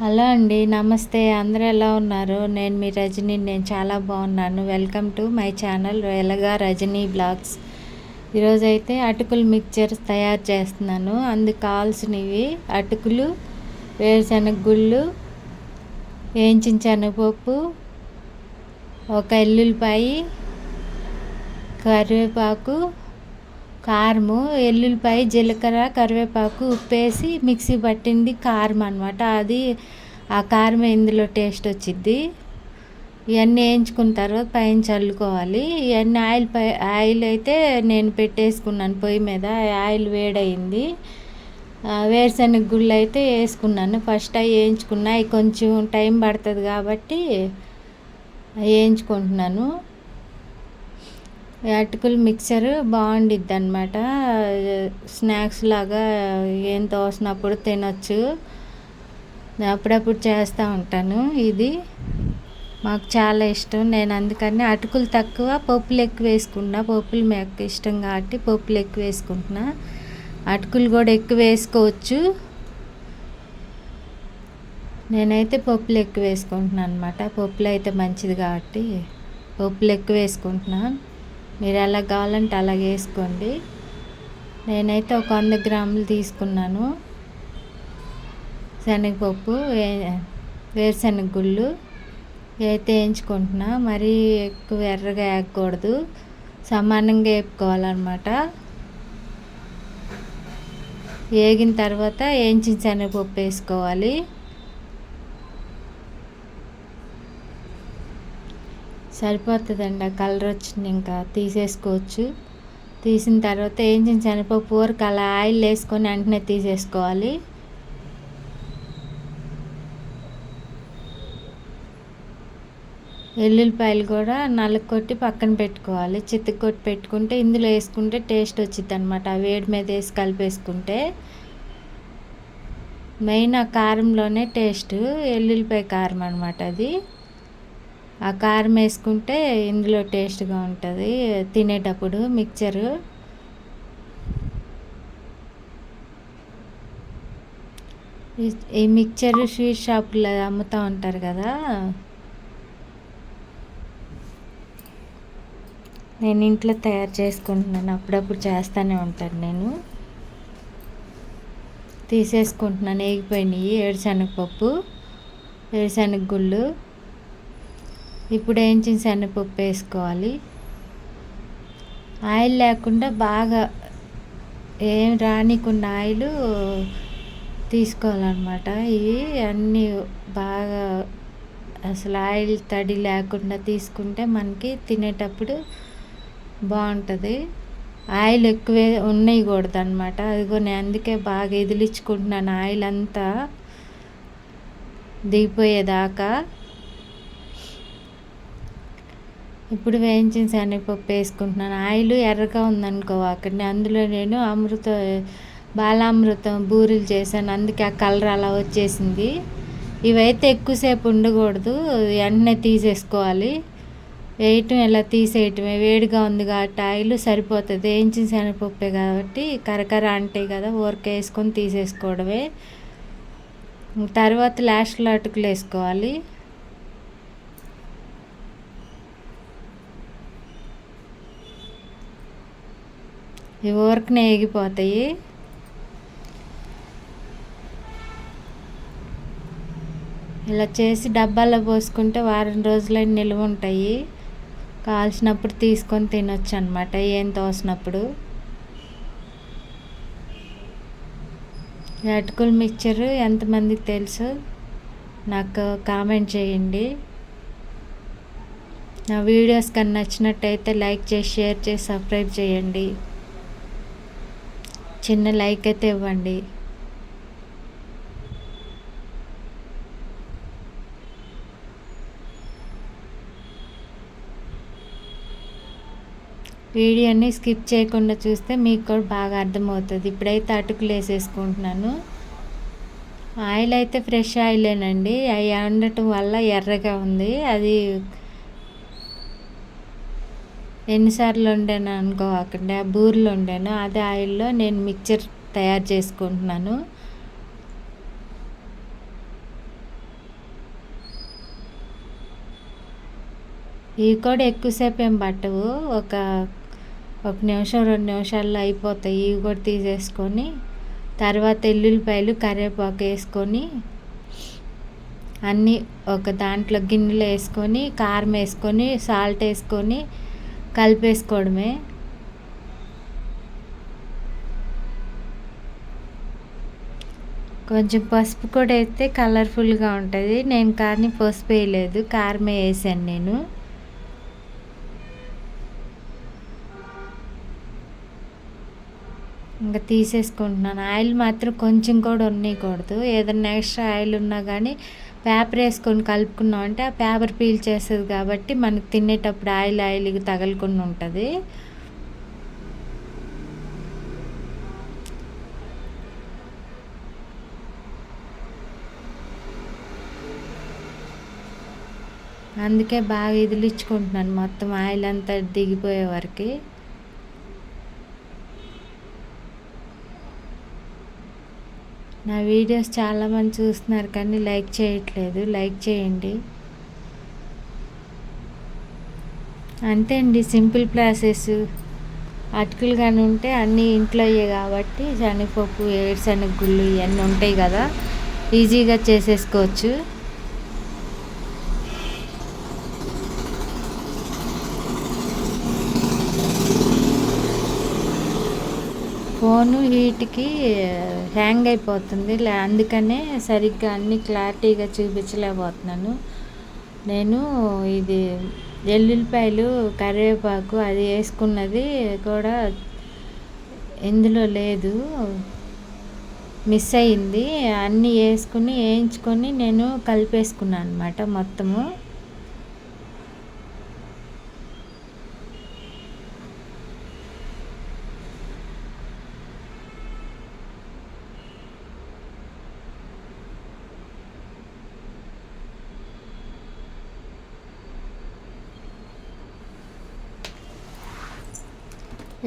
Hello అండి నమస్తే. అందరూ ఎలా ఉన్నారు? నేను మీ రజని నేను చాలా బాగున్నాను. Welcome to my channel Velaga Rajani blogs. ఈరోజు అయితే అటుకులు మిక్చర్ తయారు చేస్తున్నాను. అందుకు కావాల్సినవి అటుకులు వేరుశనగ గుళ్ళు వేయించిన శనగపప్పు ఒక ఎల్లుల్లిపాయి కరివేపాకు కారము ఎల్లుల్లిపాయ జీలకర్ర కరివేపాకు ఉప్పేసి మిక్సీ పట్టింది కారం అనమాట అది ఆ కారం ఇందులో టేస్ట్ వచ్చింది ఇవన్నీ వేయించుకున్న తర్వాత పైన చల్లుకోవాలి. ఇవన్నీ ఆయిల్ పై ఆయిల్ అయితే నేను పెట్టేసుకున్నాను పొయ్యి మీద. ఆయిల్ వేడయింది. వేరుశనగ గుళ్ళు అయితే వేసుకున్నాను. ఫస్ట్ అవి వేయించుకున్నా. కొంచెం టైం పడుతుంది కాబట్టి వేయించుకుంటున్నాను. అటుకులు మిక్చర్ బాగుండిద్ది అనమాట స్నాక్స్ లాగా ఏం తోసినప్పుడు తినొచ్చు. అప్పుడప్పుడు చేస్తూ ఉంటాను ఇది. మాకు చాలా ఇష్టం. నేను అందుకని అటుకులు తక్కువ పప్పులు ఎక్కువ వేసుకున్నా పప్పులు మాకు ఇష్టం కాబట్టి పప్పులు ఎక్కువ వేసుకుంటున్నా. అటుకులు కూడా ఎక్కువ వేసుకోవచ్చు. నేనైతే పప్పులు ఎక్కువ వేసుకుంటున్నాను అనమాట పప్పులు అయితే మంచిది కాబట్టి పప్పులు ఎక్కువ వేసుకుంటున్నాను మీరు ఎలా కావాలంటే అలాగే వేసుకోండి. నేనైతే ఒక వంద గ్రాములు తీసుకున్నాను. శనగపప్పు వేరుశనగ గుళ్ళు అయితే వేయించుకుంటున్నా మరీ ఎక్కువ ఎర్రగా వేయకూడదు. సమానంగా వేపుకోవాలన్నమాట. వేగిన తర్వాత వేయించిన శనగపప్పు వేసుకోవాలి. సరిపోతుందండి. ఆ కలర్ వచ్చింది ఇంకా తీసేసుకోవచ్చు. తీసిన తర్వాత వేయించిన శనగపప్పు ఊరికి అలా ఆయిల్ వేసుకొని వెంటనే తీసేసుకోవాలి. వెల్లుల్లిపాయలు కూడా నలుగు కొట్టి పక్కన పెట్టుకోవాలి. చిత్తు కొట్టి పెట్టుకుంటే ఇందులో వేసుకుంటే టేస్ట్ వచ్చింది అనమాట వేడి మీద వేసి కలిపేసుకుంటే మెయిన్ ఆ కారంలోనే టేస్ట్. ఎల్లుల్లిపాయ కారం అనమాట అది. ఆ కారం వేసుకుంటే ఇందులో టేస్ట్గా ఉంటుంది. తినేటప్పుడు మిక్చరు. ఈ మిక్చర్ స్వీట్ షాపులో అమ్ముతూ ఉంటారు కదా. నేను ఇంట్లో తయారు చేసుకుంటున్నాను. అప్పుడప్పుడు చేస్తూనే ఉంటాను నేను. తీసేసుకుంటున్నాను. వేగిపోయినాయి ఏడుశనగపప్పు ఏడుశనగ గుళ్ళు. ఇప్పుడు వేయించిన శనగపప్పు వేసుకోవాలి? ఆయిల్ లేకుండా బాగా ఏం రానికున్న ఆయిల్ తీసుకోవాలన్నమాట. ఇవి అన్నీ బాగా అసలు ఆయిల్ తడి లేకుండా తీసుకుంటే మనకి తినేటప్పుడు బాగుంటుంది. ఆయిల్ ఎక్కువే ఉన్నయకూడదు అనమాట అదిగో నేను అందుకే బాగా ఎదిలించుకుంటున్నాను. ఆయిల్ అంతా దిగిపోయేదాకా ఇప్పుడు వేయించిన శనగపప్పు వేసుకుంటున్నాను. ఆయిల్ ఎర్రగా ఉందనుకో అక్కడ అందులో నేను అమృత బాలామృతం బూరెలు చేశాను. అందుకే ఆ కలర్ అలా వచ్చేసింది. ఇవైతే ఎక్కువసేపు ఉండకూడదు. వెంటనే తీసేసుకోవాలి. వేయటం ఇలా తీసేయటమే. వేడిగా ఉంది కాబట్టి ఆయిల్ సరిపోతుంది. వేయించిన శనగపప్పే కాబట్టి కరకర అంటాయి కదా ఊరక వేసుకొని తీసేసుకోవడమే. తర్వాత లాస్ట్లో అటుకులు వేసుకోవాలి. ఈ ఊరకనే ఎగిపోతాయి ఇలా చేసి డబ్బాలో పోసుకుంటే వారం రోజులైన నిల్వ ఉంటాయి. కాల్చినప్పుడు తీసుకొని తినొచ్చు అనమాట ఏం తోసినప్పుడు. అటుకుల మిక్చర్ ఎంతమందికి తెలుసు? నాకు కామెంట్ చేయండి. నా వీడియోస్ కన్నా నచ్చినట్టయితే లైక్ చేసి షేర్ చేసి సబ్స్క్రైబ్ చేయండి. చిన్న లైక్ అయితే ఇవ్వండి. వీడియోని స్కిప్ చేయకుండా చూస్తే మీకు కూడా బాగా అర్థమవుతుంది. ఇప్పుడైతే అటుకులు వేసేసుకుంటున్నాను. ఆయిల్ అయితే ఫ్రెష్ ఆయిలేనండి. అవి ఉండటం వల్ల ఎర్రగా ఉంది. అది ఎన్నిసార్లు వండాను అనుకోకుండా బూరెలు వండాను. అదే ఆయిల్లో నేను మిక్చర్ తయారు చేసుకుంటున్నాను. ఇవి కూడా ఎక్కువసేపు ఏం పట్టవు. ఒక ఒక నిమిషం రెండు నిమిషాల్లో అయిపోతాయి. ఇవి కూడా తీసేసుకొని తర్వాత ఎల్లుల్లిపాయలు కరివేపాకు వేసుకొని అన్నీ ఒక దాంట్లో గిన్నెలో వేసుకొని కారం వేసుకొని సాల్ట్ వేసుకొని కలిపేసుకోవడమే. కొంచెం పసుపు కూడా వేస్తే కలర్ఫుల్గా ఉంటుంది. నేను కానీ పసుపు వేయలేదు కారమే వేసాను నేను. ఇంకా తీసేసుకుంటున్నాను. ఆయిల్ మాత్రం కొంచెం కూడా ఉండకూడదు. ఏదైనా ఎక్స్ట్రా ఆయిల్ ఉన్నా కానీ పేపర్ వేసుకొని కలుపుకున్నాం అంటే ఆ పేపర్ పీల్ చేస్తుంది కాబట్టి మనకు తినేటప్పుడు ఆయిల్ ఆయిల్ తగలకుండా ఉంటుంది. అందుకే బాగా ఇదిలిచ్చుకుంటున్నాను మొత్తం ఆయిల్ అంతా దిగిపోయే వరకు. నా వీడియోస్ చాలామంది చూస్తున్నారు కానీ లైక్ చేయట్లేదు. లైక్ చేయండి. అంతే అండి. Simple process. అటుకులు కానీ ఉంటే అన్నీ ఇంట్లో అయ్యే కాబట్టి శనగపప్పు ఏడుశనగ గుళ్ళు ఇవన్నీ ఉంటాయి కదా. ఈజీగా చేసేసుకోవచ్చు. ఫోను హీట్కి హ్యాంగ్ అయిపోతుంది. అందుకనే సరిగ్గా అన్ని క్లారిటీగా చూపించలేకపోతున్నాను. నేను ఇది ఎల్లుల్లిపాయలు కరివేపాకు అది వేసుకున్నది కూడా ఇందులో లేదు. మిస్ అయింది. అన్నీ వేసుకుని వేయించుకొని నేను కలిపేసుకున్నాను అనమాట మొత్తము.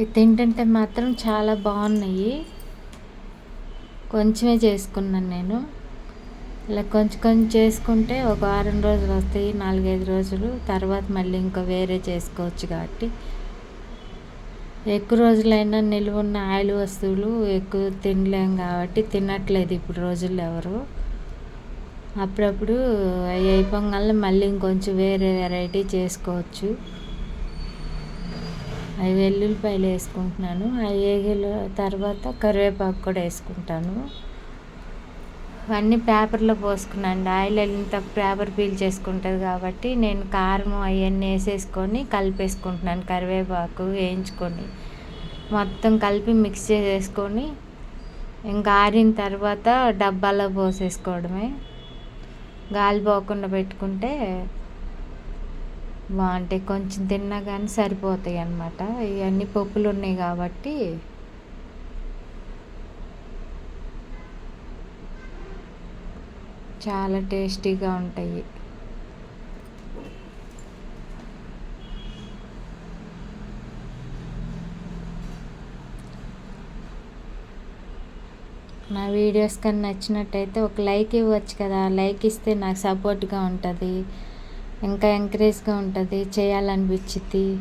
తింటుంటే మాత్రం చాలా బాగున్నాయి. కొంచెమే చేసుకున్నాను నేను. ఇలా కొంచెం కొంచెం చేసుకుంటే ఒక వారం రోజులు వస్తాయి నాలుగైదు రోజులు. తర్వాత మళ్ళీ ఇంకా వేరే చేసుకోవచ్చు కాబట్టి. ఎక్కువ రోజులైనా నిలువ ఉన్న ఆయిల్ వస్తువులు ఎక్కువ తినలేం కాబట్టి తినట్లేదు ఇప్పుడు రోజుల్లో ఎవరు. అప్పుడప్పుడు అవి అయిపోగానే మళ్ళీ ఇంకొంచెం వేరే వెరైటీ చేసుకోవచ్చు. అవి వెల్లుల్లిపాయలు వేసుకుంటున్నాను. అవి వేగిన తర్వాత కరివేపాకు కూడా వేసుకుంటాను. అన్నీ పేపర్లో పోసుకున్నాను. ఆయిల్ ఎంత పేపర్ పీల్ చేసుకుంటుంది కాబట్టి నేను కారం అవన్నీ వేసేసుకొని కలిపేసుకుంటున్నాను కరివేపాకు వేయించుకొని. మొత్తం కలిపి మిక్స్ చేసేసుకొని ఇంకా ఆరిన తర్వాత డబ్బాలో పోసేసుకోవడమే. గాలి పోకుండా పెట్టుకుంటే అంటే కొంచెం తిన్నా కానీ సరిపోతాయి అన్నమాట. ఇవన్నీ పప్పులు ఉన్నాయి కాబట్టి. చాలా టేస్టీగా ఉంటాయి. నా వీడియోస్ కానీ నచ్చినట్టయితే ఒక లైక్ ఇవ్వచ్చు కదా. లైక్ ఇస్తే నాకు సపోర్ట్గా ఉంటుంది. ఇంకా ఎంకరేజ్గా ఉంటుంది చేయాలనిపించింది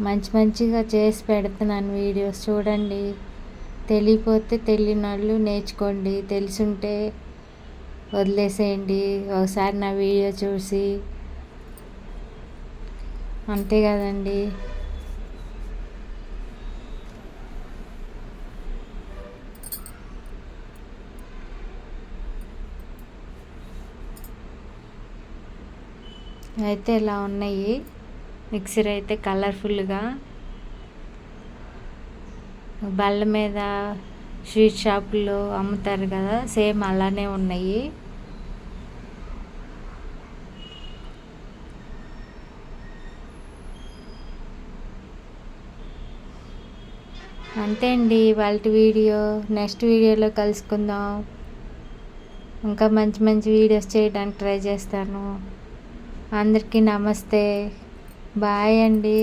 మంచి మంచిగా చేసి పెడుతున్నాను వీడియోస్ చూడండి. తెలియపోతే తెలియని వాళ్ళు నేర్చుకోండి. తెలుసుంటే వదిలేసేయండి. ఒకసారి నా వీడియో చూసి. అంతే కదండి. అయితే ఇలా ఉన్నాయి. మిక్సర్ అయితే కలర్ఫుల్గా బల్ల మీద స్వీట్ షాపుల్లో అమ్ముతారు కదా సేమ్ అలానే ఉన్నాయి. అంతే అండి వాళ్ళ వీడియో. నెక్స్ట్ వీడియోలో కలుసుకుందాం. ఇంకా మంచి మంచి వీడియోస్ చేయడానికి ట్రై చేస్తాను. అందరికీ నమస్తే. బాయ్ అండి.